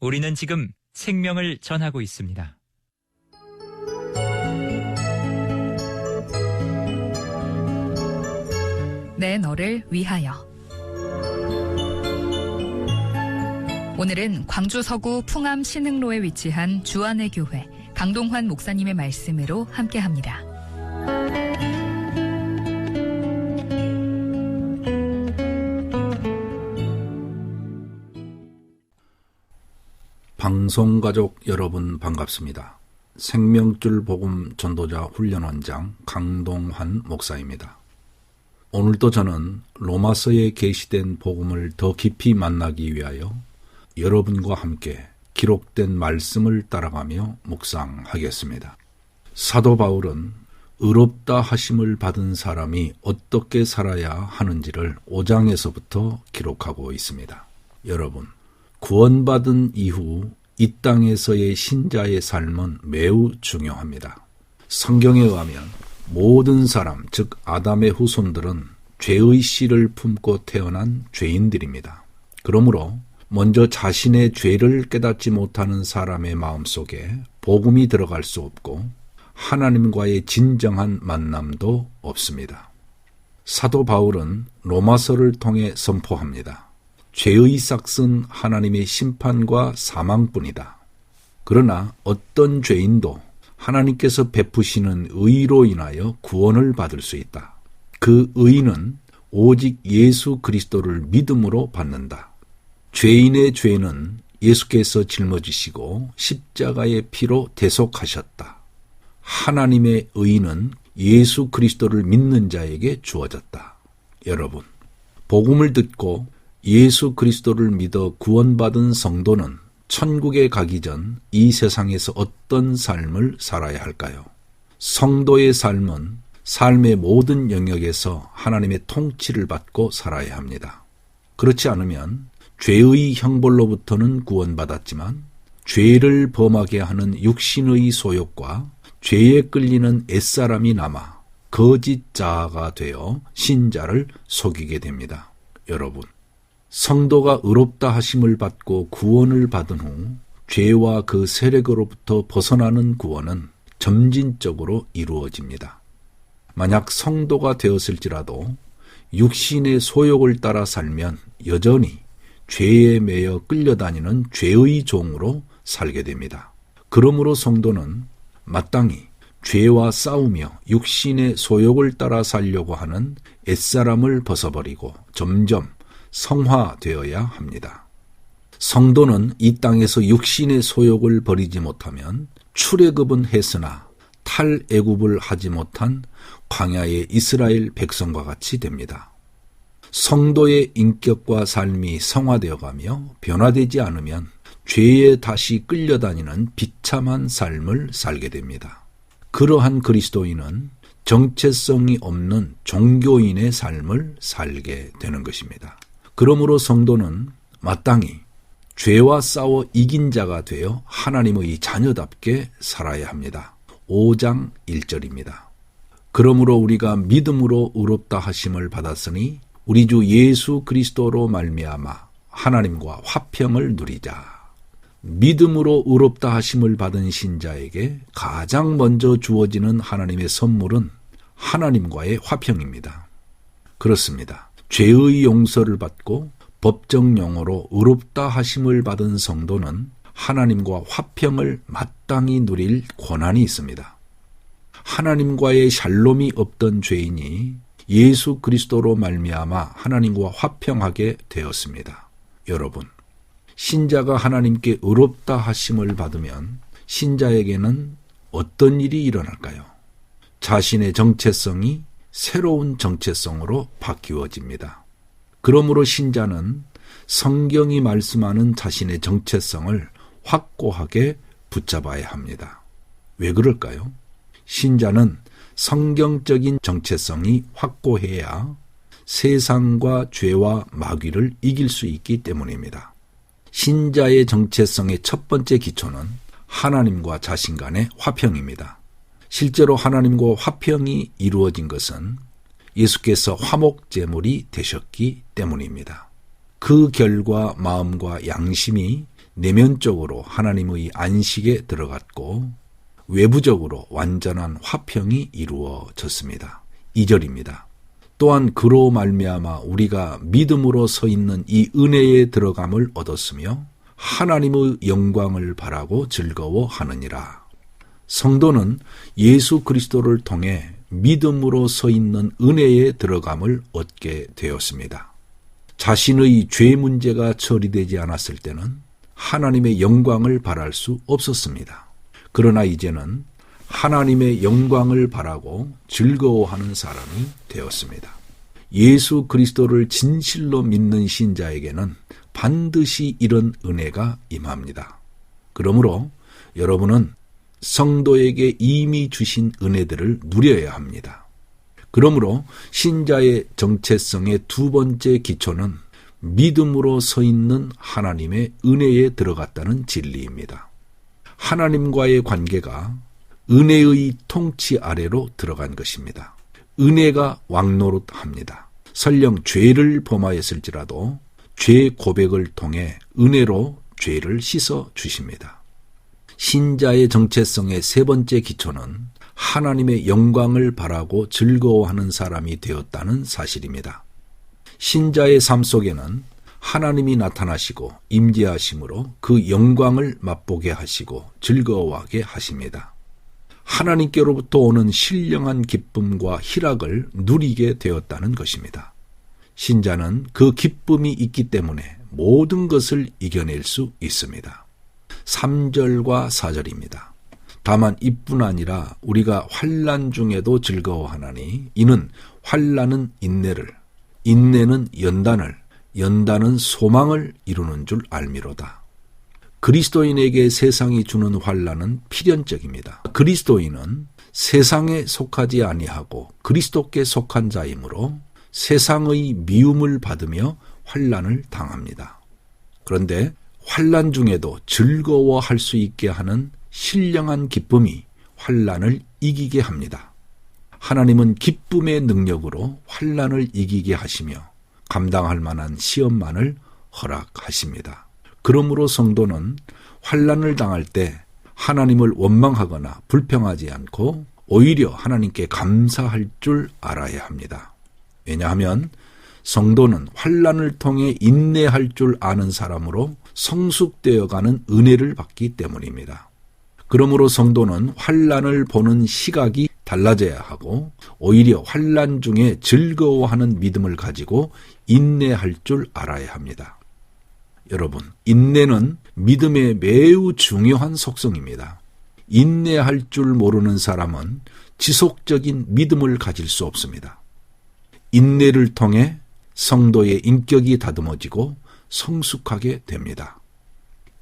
우리는 지금 생명을 전하고 있습니다. 내 너를 위하여. 오늘은 광주 서구 풍암 신흥로에 위치한 주안의 교회 강동환 목사님의 말씀으로 함께 합니다. 방송가족 여러분 반갑습니다. 생명줄 복음 전도자 훈련원장 강동환 목사입니다. 오늘도 저는 로마서에 게시된 복음을 더 깊이 만나기 위하여 여러분과 함께 기록된 말씀을 따라가며 묵상하겠습니다. 사도 바울은 의롭다 하심을 받은 사람이 어떻게 살아야 하는지를 5장에서부터 기록하고 있습니다. 여러분, 구원받은 이후 이 땅에서의 신자의 삶은 매우 중요합니다. 성경에 의하면 모든 사람, 즉 아담의 후손들은 죄의 씨를 품고 태어난 죄인들입니다. 그러므로 먼저 자신의 죄를 깨닫지 못하는 사람의 마음 속에 복음이 들어갈 수 없고 하나님과의 진정한 만남도 없습니다. 사도 바울은 로마서를 통해 선포합니다. 죄의 싹은 하나님의 심판과 사망뿐이다. 그러나 어떤 죄인도 하나님께서 베푸시는 의로 인하여 구원을 받을 수 있다. 그 의는 오직 예수 그리스도를 믿음으로 받는다. 죄인의 죄는 예수께서 짊어지시고 십자가의 피로 대속하셨다. 하나님의 의는 예수 그리스도를 믿는 자에게 주어졌다. 여러분, 복음을 듣고 예수 그리스도를 믿어 구원받은 성도는 천국에 가기 전 이 세상에서 어떤 삶을 살아야 할까요? 성도의 삶은 삶의 모든 영역에서 하나님의 통치를 받고 살아야 합니다. 그렇지 않으면 죄의 형벌로부터는 구원받았지만 죄를 범하게 하는 육신의 소욕과 죄에 끌리는 옛사람이 남아 거짓 자아가 되어 신자를 속이게 됩니다. 여러분, 성도가 의롭다 하심을 받고 구원을 받은 후 죄와 그 세력으로부터 벗어나는 구원은 점진적으로 이루어집니다. 만약 성도가 되었을지라도 육신의 소욕을 따라 살면 여전히 죄에 매여 끌려다니는 죄의 종으로 살게 됩니다. 그러므로 성도는 마땅히 죄와 싸우며 육신의 소욕을 따라 살려고 하는 옛사람을 벗어버리고 점점 성화되어야 합니다. 성도는 이 땅에서 육신의 소욕을 버리지 못하면 출애굽은 했으나 탈애굽을 하지 못한 광야의 이스라엘 백성과 같이 됩니다. 성도의 인격과 삶이 성화되어 가며 변화되지 않으면 죄에 다시 끌려다니는 비참한 삶을 살게 됩니다. 그러한 그리스도인은 정체성이 없는 종교인의 삶을 살게 되는 것입니다. 그러므로 성도는 마땅히 죄와 싸워 이긴 자가 되어 하나님의 자녀답게 살아야 합니다. 5장 1절입니다. 그러므로 우리가 믿음으로 의롭다 하심을 받았으니 우리 주 예수 그리스도로 말미암아 하나님과 화평을 누리자. 믿음으로 의롭다 하심을 받은 신자에게 가장 먼저 주어지는 하나님의 선물은 하나님과의 화평입니다. 그렇습니다. 죄의 용서를 받고 법정 용어로 의롭다 하심을 받은 성도는 하나님과 화평을 마땅히 누릴 권한이 있습니다. 하나님과의 샬롬이 없던 죄인이 예수 그리스도로 말미암아 하나님과 화평하게 되었습니다. 여러분, 신자가 하나님께 의롭다 하심을 받으면 신자에게는 어떤 일이 일어날까요? 자신의 정체성이 새로운 정체성으로 바뀌어집니다. 그러므로 신자는 성경이 말씀하는 자신의 정체성을 확고하게 붙잡아야 합니다. 왜 그럴까요? 신자는 성경적인 정체성이 확고해야 세상과 죄와 마귀를 이길 수 있기 때문입니다. 신자의 정체성의 첫 번째 기초는 하나님과 자신 간의 화평입니다. 실제로 하나님과 화평이 이루어진 것은 예수께서 화목 제물이 되셨기 때문입니다. 그 결과 마음과 양심이 내면적으로 하나님의 안식에 들어갔고 외부적으로 완전한 화평이 이루어졌습니다. 2절입니다. 또한 그로 말미암아 우리가 믿음으로 서 있는 이 은혜에 들어감을 얻었으며 하나님의 영광을 바라고 즐거워하느니라. 성도는 예수 그리스도를 통해 믿음으로 서 있는 은혜에 들어감을 얻게 되었습니다. 자신의 죄 문제가 처리되지 않았을 때는 하나님의 영광을 바랄 수 없었습니다. 그러나 이제는 하나님의 영광을 바라고 즐거워하는 사람이 되었습니다. 예수 그리스도를 진실로 믿는 신자에게는 반드시 이런 은혜가 임합니다. 그러므로 여러분은 성도에게 이미 주신 은혜들을 누려야 합니다. 그러므로 신자의 정체성의 두 번째 기초는 믿음으로 서 있는 하나님의 은혜에 들어갔다는 진리입니다. 하나님과의 관계가 은혜의 통치 아래로 들어간 것입니다. 은혜가 왕노릇합니다. 설령 죄를 범하였을지라도 죄 고백을 통해 은혜로 죄를 씻어 주십니다. 신자의 정체성의 세 번째 기초는 하나님의 영광을 바라고 즐거워하는 사람이 되었다는 사실입니다. 신자의 삶 속에는 하나님이 나타나시고 임재하심으로 그 영광을 맛보게 하시고 즐거워하게 하십니다. 하나님께로부터 오는 신령한 기쁨과 희락을 누리게 되었다는 것입니다. 신자는 그 기쁨이 있기 때문에 모든 것을 이겨낼 수 있습니다. 3절과 4절입니다. 다만 이뿐 아니라 우리가 환란 중에도 즐거워하나니 이는 환란은 인내를 인내는 연단을 연단은 소망을 이루는 줄 알미로다. 그리스도인에게 세상이 주는 환란은 필연적입니다. 그리스도인은 세상에 속하지 아니하고 그리스도께 속한 자이므로 세상의 미움을 받으며 환란을 당합니다. 그런데 환란 중에도 즐거워할 수 있게 하는 신령한 기쁨이 환란을 이기게 합니다. 하나님은 기쁨의 능력으로 환란을 이기게 하시며 감당할 만한 시험만을 허락하십니다. 그러므로 성도는 환란을 당할 때 하나님을 원망하거나 불평하지 않고 오히려 하나님께 감사할 줄 알아야 합니다. 왜냐하면 성도는 환란을 통해 인내할 줄 아는 사람으로 성숙되어 가는 은혜를 받기 때문입니다. 그러므로 성도는 환란을 보는 시각이 달라져야 하고 오히려 환란 중에 즐거워하는 믿음을 가지고 인내할 줄 알아야 합니다. 여러분, 인내는 믿음의 매우 중요한 속성입니다. 인내할 줄 모르는 사람은 지속적인 믿음을 가질 수 없습니다. 인내를 통해 성도의 인격이 다듬어지고 성숙하게 됩니다.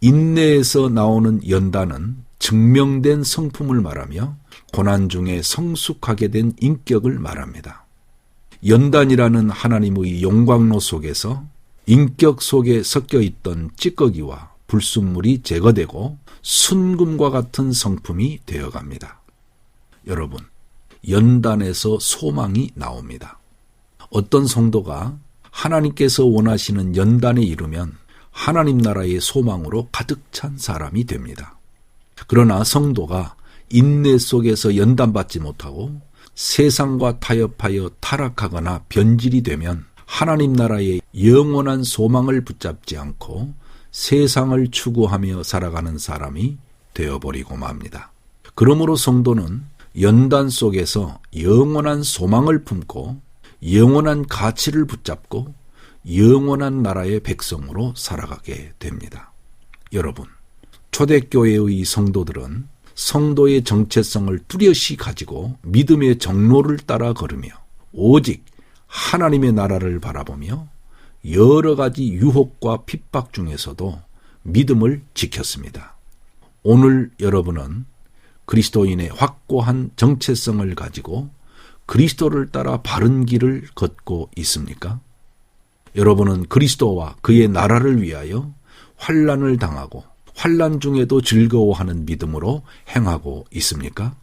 인내에서 나오는 연단은 증명된 성품을 말하며 고난 중에 성숙하게 된 인격을 말합니다. 연단이라는 하나님의 용광로 속에서 인격 속에 섞여 있던 찌꺼기와 불순물이 제거되고 순금과 같은 성품이 되어갑니다. 여러분, 연단에서 소망이 나옵니다. 어떤 성도가 하나님께서 원하시는 연단에 이르면 하나님 나라의 소망으로 가득 찬 사람이 됩니다. 그러나 성도가 인내 속에서 연단받지 못하고 세상과 타협하여 타락하거나 변질이 되면 하나님 나라의 영원한 소망을 붙잡지 않고 세상을 추구하며 살아가는 사람이 되어버리고 맙니다. 그러므로 성도는 연단 속에서 영원한 소망을 품고 영원한 가치를 붙잡고 영원한 나라의 백성으로 살아가게 됩니다. 여러분, 초대교회의 성도들은 성도의 정체성을 뚜렷이 가지고 믿음의 정로를 따라 걸으며 오직 하나님의 나라를 바라보며 여러 가지 유혹과 핍박 중에서도 믿음을 지켰습니다. 오늘 여러분은 그리스도인의 확고한 정체성을 가지고 그리스도를 따라 바른 길을 걷고 있습니까? 여러분은 그리스도와 그의 나라를 위하여 환란을 당하고 환란 중에도 즐거워하는 믿음으로 행하고 있습니까?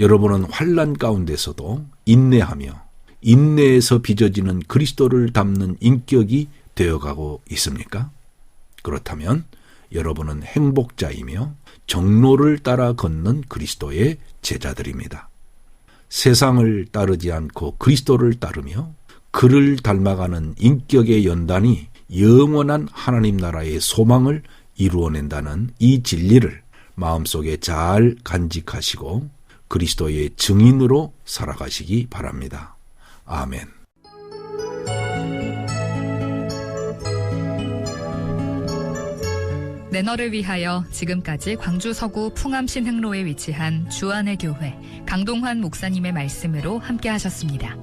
여러분은 환란 가운데서도 인내하며 인내에서 빚어지는 그리스도를 담는 인격이 되어가고 있습니까? 그렇다면 여러분은 행복자이며 정로를 따라 걷는 그리스도의 제자들입니다. 세상을 따르지 않고 그리스도를 따르며 그를 닮아가는 인격의 연단이 영원한 하나님 나라의 소망을 이루어낸다는 이 진리를 마음속에 잘 간직하시고 그리스도의 증인으로 살아가시기 바랍니다. 아멘. 내 너를 위하여 지금까지 광주 서구 풍암 신흥로에 위치한 주안의 교회 강동환 목사님의 말씀으로 함께 하셨습니다.